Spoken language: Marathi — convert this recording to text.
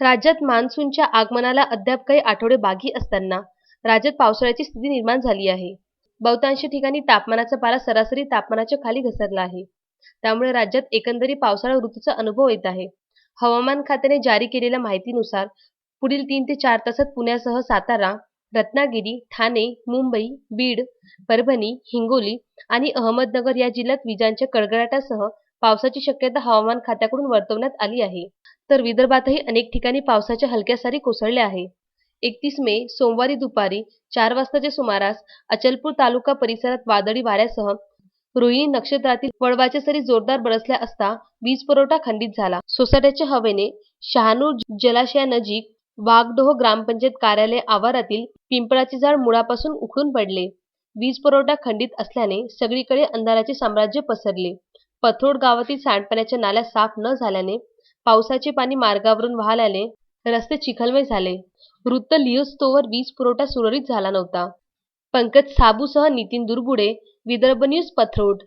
राज्यात मान्सूनच्या आगमनाला अद्याप काही आठवडे बाकी असताना राज्यात पावसाळ्याची स्थिती निर्माण झाली आहे. बहुतांश ठिकाणी तापमानाचा पारा सरासरी तापमानाच्या खाली घसरला आहे. त्यामुळे राज्यात एकंदरीत पावसाळा ऋतूचा अनुभव येत आहे. हवामान खात्याने जारी केलेल्या माहितीनुसार पुढील तीन ते चार तासात पुण्यासह सातारा रत्नागिरी ठाणे मुंबई बीड परभणी हिंगोली आणि अहमदनगर या जिल्ह्यात विजांच्या कडकडाटासह पावसाची शक्यता हवामान खात्याकडून वर्तवण्यात आली आहे. तर विदर्भातही अनेक ठिकाणी पावसाच्या हलक्या सारी कोसळल्या आहे एकतीस मे सोमवारी दुपारी चार वाजताच्या सुमारास अचलपूर तालुका परिसरात वादळी वाऱ्यासह रोहिणी नक्षत्रातील वळवाच्या सरी जोरदार बरसल्या असता वीज पुरवठा खंडित झाला. सोसाट्याच्या हवेने शहानूर जलाशयानजीक वाघडोह ग्रामपंचायत कार्यालय आवारातील पिंपळाचे झाड मुळापासून उखडून पडले. वीज पुरवठा खंडित असल्याने सगळीकडे अंधाराचे साम्राज्य पसरले. पथरोड गावातील सांडपाण्याच्या नाल्या साफ न झाल्याने पावसाचे पाणी मार्गावरून वाहल्याने रस्ते चिखलमय झाले. वृत्त लिओस्तोवर वीज पुरवठा सुरळीत झाला नव्हता. पंकज साबूसह नितीन दुरबुडे विदर्भ न्यूज पथरोड.